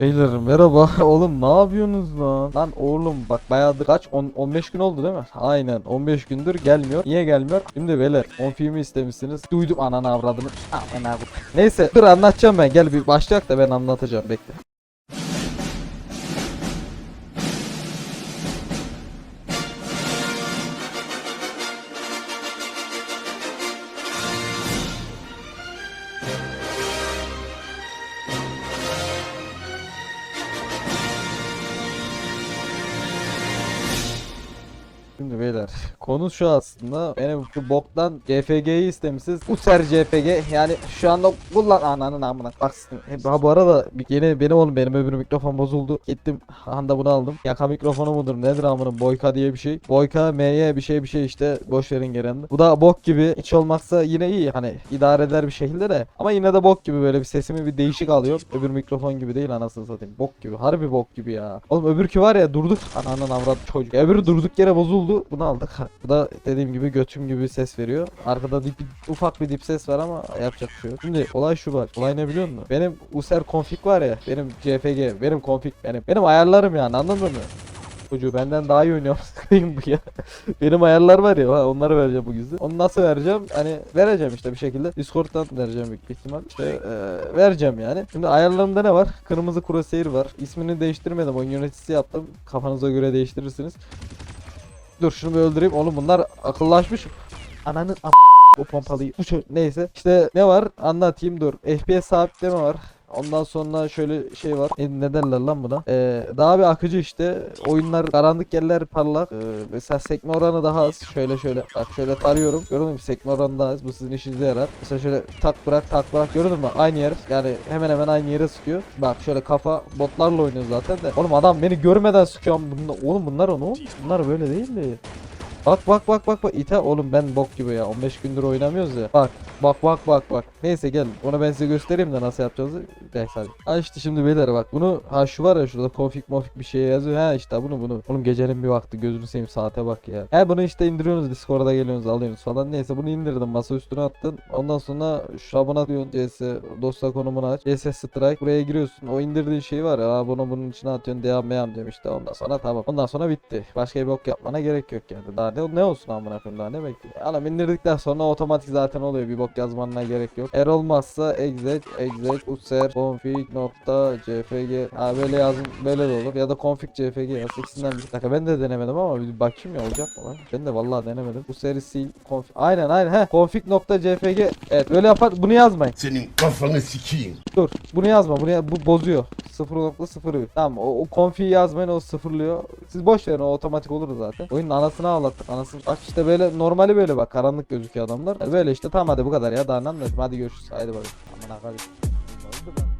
Beyler merhaba. Oğlum ne yapıyorsunuz lan? Lan oğlum bak bayağıdır kaç? 10, 15 gün oldu değil mi? Aynen 15 gündür gelmiyor. Niye gelmiyor? Şimdi beyler 10 filmi istemişsiniz. Duydum ananı avradını. Aman abi. Neyse dur anlatacağım ben. Gel bir başlayak da ben anlatacağım bekle. Şimdi beyler konu şu aslında benim şu boktan CFG'yi istemişsiniz. User CFG yani şu anda kullan ananın amına. Bak ha bu arada yeni benim oğlum benim öbür mikrofon bozuldu. Gittim anda bunu aldım. Yaka mikrofonu mudur nedir amına Boyka diye bir şey. Boyka MY bir şey bir şey işte boş verin gerende. Bu da bok gibi hiç olmazsa yine iyi hani idare eder bir şekilde de ama yine de bok gibi böyle bir sesimi bir değişik alıyor. Öbür mikrofon gibi değil anasını satayım. Bok gibi. Harbi bok gibi ya. Oğlum öbürkü var ya durduk. Ananın avrat çocuk. Öbürü durduk yere bozuldu. Bunu aldık. Bu da dediğim gibi götüm gibi ses veriyor. Arkada dip, ufak bir dip ses var ama yapacak bir şey yok. Şimdi olay şu bak. Olay ne biliyor musun? Benim user config var ya. Benim CFG. Benim config. Benim. Benim ayarlarım yani anladın mı? Çocuğu benden daha iyi oynuyor. Sıkayım bu ya. Benim ayarlar var ya ha, onları vereceğim bu gizli. Onu nasıl vereceğim? Hani vereceğim işte bir şekilde. Discord'dan vereceğim büyük ihtimal. İşte eee, vereceğim yani. Şimdi ayarlarımda ne var? Kırmızı crosshair var. İsmini değiştirmedim. Oyun yöneticisi yaptım. Kafanıza göre değiştirirsiniz. Dur şunu bir öldüreyim. Oğlum bunlar akıllaşmış. Ananın am o pompalıyı. Neyse. İşte ne var? Anlatayım dur. FPS sabitleme var. Ondan sonra şöyle şey var. E, ne derler lan buna? Ee, daha bir akıcı işte. Oyunlar karanlık yerler parlak. Ee, mesela sekme oranı daha az. Şöyle şöyle. Bak şöyle tarıyorum. Gördün mü? Sekme oranı daha az. Bu sizin işinize yarar. Mesela şöyle tak bırak tak bırak. Gördün mü? Aynı yer. Yani hemen hemen aynı yere sıkıyor. Bak şöyle kafa botlarla oynuyor zaten de. Oğlum adam beni görmeden sıkıyor. Bunlar, oğlum bunlar o ne oğlum? Bunlar böyle değil mi? Bak bak bak bak bak ite oğlum ben bok gibi ya 15 gündür oynamıyoruz ya. Bak bak bak bak bak. Neyse gel onu ben size göstereyim de nasıl yapacağızı. Neyse hadi. Ha işte şimdi beyler bak bunu ha şu var ya şurada config mofik bir şey yazıyor. Ha işte bunu bunu. Oğlum gecenin bir vakti gözünü seveyim saate bak ya. He bunu işte indiriyorsunuz Discord'a geliyorsunuz alıyorsunuz falan. Neyse bunu indirdim masa üstüne attın. Ondan sonra şabına diyorsun CS dosya konumunu aç. CS Strike buraya giriyorsun. O indirdiğin şey var ya bunu bunun içine atıyorsun devam devam diyorum işte. Ondan sonra tamam. Ondan sonra bitti. Başka bir bok yapmana gerek yok yani. Daha ne, ne olsun amına koyayım daha ne bekliyor. Anam indirdikten sonra otomatik zaten oluyor. Bir bok yazmanına gerek yok. Eğer olmazsa exec exec user config nokta cfg ha böyle yazın böyle de olur ya da config cfg yaz ikisinden bir dakika ben de denemedim ama bir bakayım ya olacak mı lan ben de vallahi denemedim bu seri sil config aynen aynen he config nokta cfg evet böyle yapar bunu yazmayın Senin kafanı sikeyim. dur bunu yazma bunu ya- bu bozuyor 0.01 tamam o, o config yazmayın o sıfırlıyor. Siz boş verin o otomatik olur zaten. Oyunun anasını ağlattık anasını. Bak işte böyle normali böyle bak karanlık gözüküyor adamlar. Böyle işte tamam hadi bu kadar ya daha ne anlatayım? Hadi görüşürüz haydi bakalım aman ben?